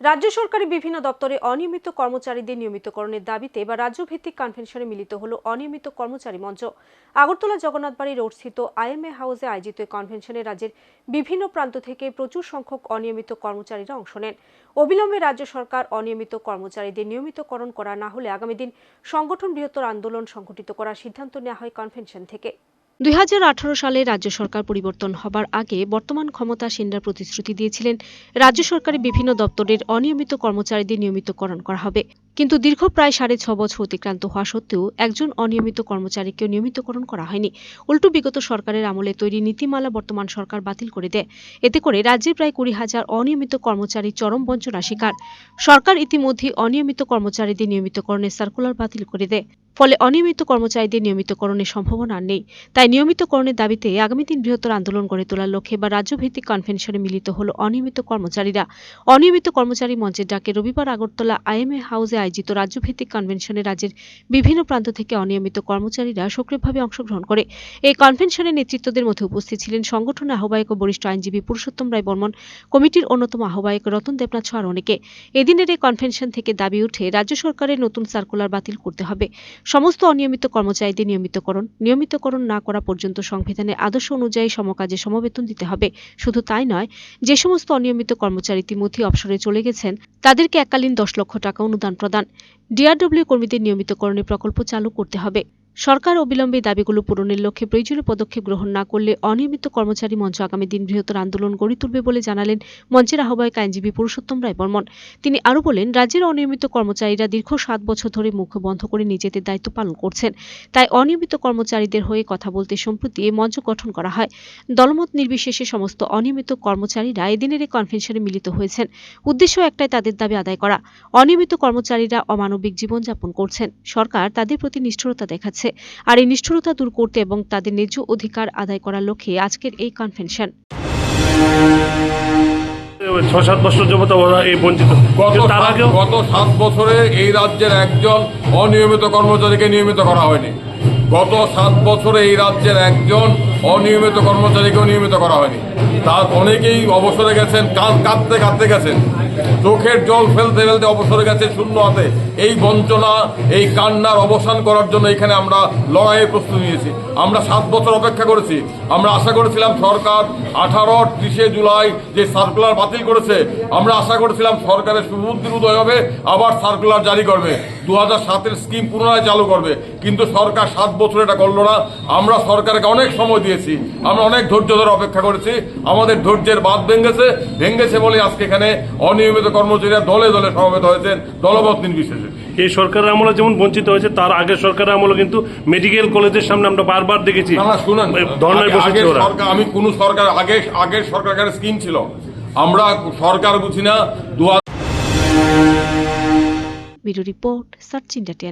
রাজ্য সরকারি বিভিন্ন দপ্তরে অনিয়মিত কর্মচারীদের নিয়মিতকরণের দাবিতে এবার রাজ্যভিত্তিক কনভেনশনে মিলিত হল অনিয়মিত কর্মচারী মঞ্চ। আগরতলা জগন্নাথবাড়ি রোডস্থিত আইএমএ হাউসে আয়োজিত এই কনভেনশনে রাজ্যের বিভিন্ন প্রান্ত থেকে প্রচুর সংখ্যক অনিয়মিত কর্মচারীরা অংশ নেন। অবিলম্বে রাজ্য সরকার অনিয়মিত কর্মচারীদের নিয়মিতকরণ করা না হলে আগামী দিন সংগঠন বৃহত্তর আন্দোলন সংগঠিত করার সিদ্ধান্ত নেওয়া হয় কনভেনশন থেকে। দুই হাজার আঠারো সালে রাজ্য সরকার পরিবর্তন হবার আগে বর্তমান ক্ষমতাসীনরা প্রতিশ্রুতি দিয়েছিলেন, রাজ্য সরকারের বিভিন্ন দপ্তরের অনিয়মিত কর্মচারীদের নিয়মিতকরণ করা হবে। কিন্তু দীর্ঘ প্রায় সাড়ে ছ বছর অতিক্রান্ত হওয়া সত্ত্বেও একজন অনিয়মিত কর্মচারীকেও নিয়মিতকরণ করা হয়নি। উল্টো বিগত সরকারের আমলে তৈরি নীতিমালা বর্তমান সরকার বাতিল করে দেয়। এতে করে রাজ্যের প্রায় কুড়ি হাজার অনিয়মিত কর্মচারী চরম বঞ্চনা শিকার। সরকার ইতিমধ্যে অনিয়মিত কর্মচারীদের নিয়মিতকরণের সার্কুলার বাতিল করে দেয়। ফলে অনিয়মিত কর্মচারীদের নিয়মিতকরণের সম্ভাবনা নেই। তাই নিয়মিতকরণের দাবিতে আগামী দিন বৃহত্তর আন্দোলন গড়ে তোলার লক্ষ্যে বা রাজ্যভিত্তিক কনভেনশনে মিলিত হল অনিয়মিত কর্মচারীরা। অনিয়মিত কর্মচারী মঞ্চের ডাকে রবিবার আগরতলা আইএমএ হাউসে আয়োজিত রাজ্যভিত্তিক কনভেনশনে রাজ্যের বিভিন্ন প্রান্ত থেকে অনিয়মিত কর্মচারীরা সক্রিয়ভাবে অংশগ্রহণ করে। এই কনভেনশনে নেতৃত্বদের মধ্যে উপস্থিত ছিলেন সংগঠনের আহ্বায়ক ও বরিষ্ঠ আইনজীবী পুরুষোত্তম রায় বর্মন, কমিটির অন্যতম আহ্বায়ক রতন দেবনাথ সহ অনেকে। এদিনের এই কনভেনশন থেকে দাবি উঠে রাজ্য সরকারের নতুন সার্কুলার বাতিল করতে হবে। সমস্ত অনিয়মিত কর্মচারীদের নিয়মিতকরণ। নিয়মিতকরণ না করা পর্যন্ত সংবিধানের আদর্শ অনুযায়ী সমকাজে সমবেতন দিতে হবে। শুধু তাই নয়, যে সমস্ত অনিয়মিত কর্মচারী ইতিমধ্যে অবসরে চলে গেছেন, তাদেরকে এককালীন দশ লক্ষ টাকা অনুদান প্রদান। ডিআরডব্লিউ কর্মীদের নিয়মিতকরণের প্রকল্প চালু করতে হবে। সরকার অবিলম্বে দাবিগুলো পূরণের লক্ষ্যে প্রয়োজনীয় পদক্ষেপ গ্রহণ না করলে অনিয়মিত কর্মচারী মঞ্চ আগামী দিন বৃহত্তর আন্দোলন গড়ে তুলবে বলে জানালেন মঞ্চের আহ্বায়ক আইনজীবী পুরুষোত্তম রায় বর্মন। তিনি আরও বলেন, রাজ্যের অনিয়মিত কর্মচারীরা দীর্ঘ সাত বছর ধরে মুখ বন্ধ করে নিজেদের দায়িত্ব পালন করছেন। তাই অনিয়মিত কর্মচারীদের হয়ে কথা বলতে সম্প্রতি মঞ্চ গঠন করা হয়। দলমত নির্বিশেষে সমস্ত অনিয়মিত কর্মচারীরা এদিনের এই কনভেনশনে মিলিত হয়েছেন। উদ্দেশ্য একটাই, তাদের দাবি আদায় করা। অনিয়মিত কর্মচারীরা অমানবিক জীবনযাপন করছেন। সরকার তাদের প্রতি নিষ্ঠুরতা দেখাচ্ছে। আর এই নিষ্ঠুরতা দূর করতে এবং তাদের ন্যায্য অধিকার আদায় করার লক্ষ্যে আজকের এই কনভেনশন ছ সাত বছর যাবত ওরা এই বঞ্চিত। গত তার সাত- আগেও গত সাত বছরে এই রাজ্যের একজন অনিয়মিত কর্মচারীকে নিয়মিত করা হয়নি। গত সাত বছরে এই রাজ্যের একজন অনিয়মিত কর্মচারীকেও নিয়মিত করা হয়নি। তার অনেকেই অবসরে গেছেন কাঁদ কাঁদতে কাঁদতে গেছেন। চোখের জল ফেলতে ফেলতে অবসরে গেছে শূন্য হাতে এই বঞ্চনা, এই কান্নার অবসান করার জন্য এখানে আমরা লড়াইয়ের প্রস্তুতি নিয়েছি। আমরা সাত বছর অপেক্ষা করেছি। আমরা আশা করেছিলাম সরকার আঠারো, ত্রিশে জুলাই যে সার্কুলার বাতিল করেছে, আমরা আশা করেছিলাম সরকারের সুবুদ্ধির উদয় হবে, আবার সার্কুলার জারি করবে। দু হাজার সাতের স্কিম পুনরায় চালু করবে। কিন্তু সরকার সাত বছর এটা করল না। আমরা সরকারকে অনেক সময় দিয়েছি। আমরা অনেক ধৈর্য ধরে অপেক্ষা করেছি। আমাদের ধৈর্যের বাদ ভেঙেছে। ভেঙেছে বলে আজকে এখানে অনিয়মিত কর্মচারীরা দলে দলে সমবেত হয়েছেন দলবত নির্বিশেষে। এই সরকারের আমলে যেমন বঞ্চিত হয়েছে তার আগের সরকারের আমলে কিন্তু মেডিকেল কলেজের সামনে আমরা বারবার দেখেছি। না শুনেন আগে- সরকার আমি কোন সরকার আগে আগের সরকারের স্কিম ছিল। আমরা সরকার বুঝি না দু রিপোর্ট সার্চ ইন্ডিয়া